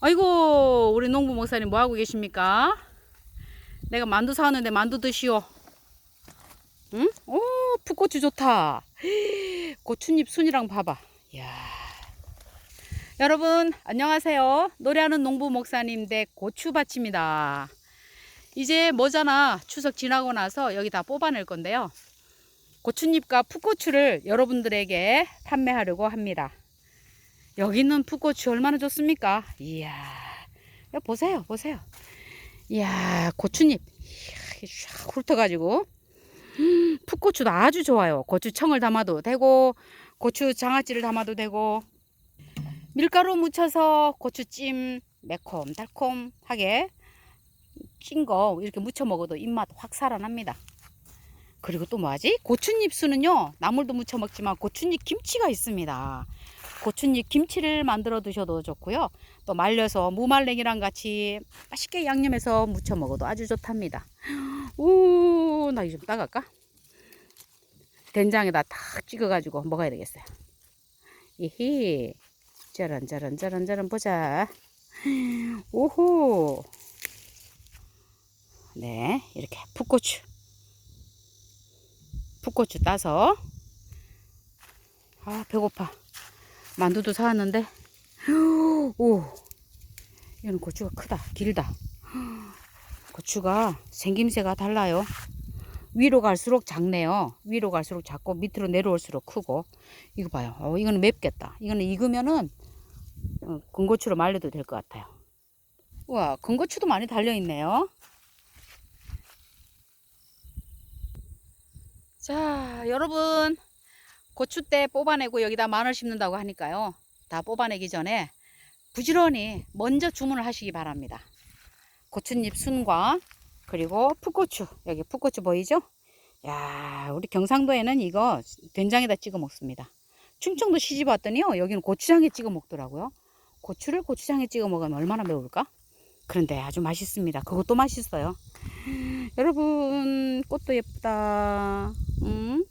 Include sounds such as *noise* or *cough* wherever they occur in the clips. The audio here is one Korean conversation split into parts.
아이고 우리 농부 목사님 뭐 하고 계십니까? 내가 만두 사왔는데 만두 드시오. 응? 오 풋고추 좋다. *gasps* 고추잎 순이랑 봐봐. 이야. 여러분 안녕하세요. 노래하는 농부 목사님 댁 고추밭입니다. 이제 뭐잖아 추석 지나고 나서 여기 다 뽑아낼 건데요. 고추잎과 풋고추를 여러분들에게 판매하려고 합니다. 여기 있는 풋고추 얼마나 좋습니까? 이야, 야, 보세요, 보세요. 이야, 고추잎. 이야, 쫙 훑어가지고. 음, 풋고추도 아주 좋아요. 고추청을 담아도 되고, 고추 장아찌를 담아도 되고, 밀가루 묻혀서 고추찜 매콤, 달콤하게 찐 거 이렇게 무쳐 먹어도 입맛 확 살아납니다. 그리고 또 뭐하지? 고추잎 수는요, 나물도 무쳐 먹지만 고추잎 김치가 있습니다. 고추잎 김치를 만들어 두셔도 좋고요. 또 말려서 무말랭이랑 같이 맛있게 양념해서 무쳐 먹어도 아주 좋답니다. *gasps* 오, 나 이거 좀 따갈까? 된장에다 탁 찍어가지고 먹어야 되겠어요. 이히, 짜란, 짜란, 짜란, 짜란, 보자. *gasps* 오호. 네, 이렇게 풋고추. 풋고추 따서. 아, 배고파. 만두도 사왔는데 *gasps* 오! 이거는 고추가 크다 길다. *gasps* 고추가 생김새가 달라요. 위로 갈수록 작네요. 위로 갈수록 작고 밑으로 내려올수록 크고. 이거 봐요. 어, 이거는 맵겠다. 이거는 익으면은 어, 건고추로 말려도 될 것 같아요. 우와 건고추도 많이 달려있네요. 자 여러분 고추대 뽑아내고 여기다 마늘 심는다고 하니까요. 다 뽑아내기 전에 부지런히 먼저 주문을 하시기 바랍니다. 고추잎 순과 그리고 풋고추 여기 풋고추 보이죠? 야 우리 경상도에는 이거 된장에다 찍어 먹습니다. 충청도 시집 왔더니요 여기는 고추장에 찍어 먹더라고요. 고추를 고추장에 찍어 먹으면 얼마나 매울까? 그런데 아주 맛있습니다. 그것도 맛있어요. *gasps* 여러분 꽃도 예쁘다. 음?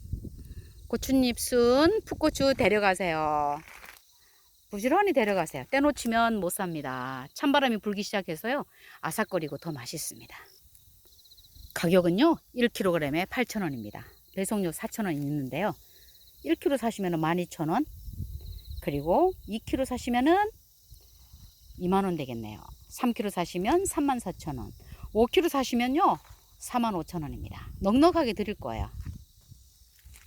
고추잎 순 풋고추 데려가세요. 부지런히 데려가세요. 떼놓치면 못 삽니다. 찬바람이 불기 시작해서요. 아삭거리고 더 맛있습니다. 가격은요. 1kg에 8,000원입니다. 배송료 4,000원 있는데요. 1kg 사시면 12,000원. 그리고 2kg 사시면은 2만원 되겠네요. 3kg 사시면 34,000원. 5kg 사시면요. 45,000원입니다. 넉넉하게 드릴 거예요.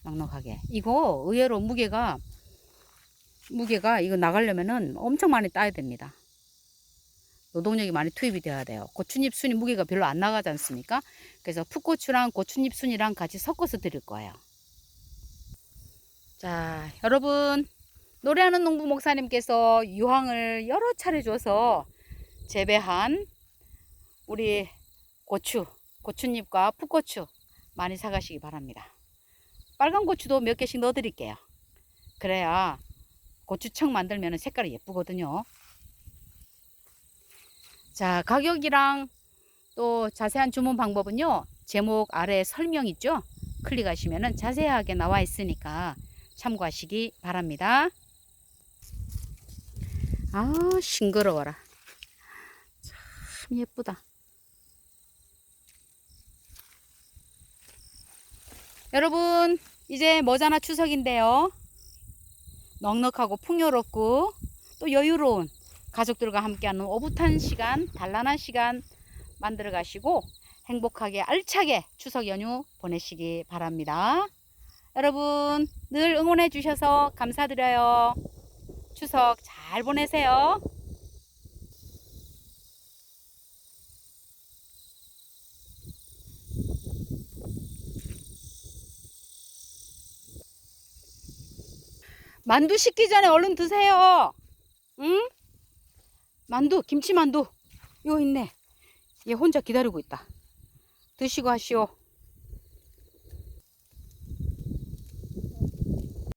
넉넉하게. 이거 의외로 무게가 무게가 이거 나가려면은 엄청 많이 따야 됩니다. 노동력이 많이 투입이 돼야 돼요. 고추잎 순이 무게가 별로 안 나가지 않습니까? 그래서 풋고추랑 고추잎 순이랑 같이 섞어서 드릴 거예요. 자, 여러분 노래하는 농부 목사님께서 유황을 여러 차례 줘서 재배한 우리 고추, 고추잎과 풋고추 많이 사가시기 바랍니다. 빨간 고추도 몇 개씩 넣어 드릴게요. 그래야 고추청 만들면 색깔이 예쁘거든요. 자, 가격이랑 또 자세한 주문 방법은요. 제목 아래 설명 있죠? 클릭하시면 자세하게 나와 있으니까 참고하시기 바랍니다. 아, 싱그러워라. 참 예쁘다. 여러분, 이제 머자나 추석인데요. 넉넉하고 풍요롭고 또 여유로운 가족들과 함께하는 오붓한 시간, 단란한 시간 만들어 가시고 행복하게 알차게 추석 연휴 보내시기 바랍니다. 여러분 늘 응원해 주셔서 감사드려요. 추석 잘 보내세요. 만두 식기 전에 얼른 드세요. 응? 만두, 김치만두. 요 있네. 얘 혼자 기다리고 있다. 드시고 하시오.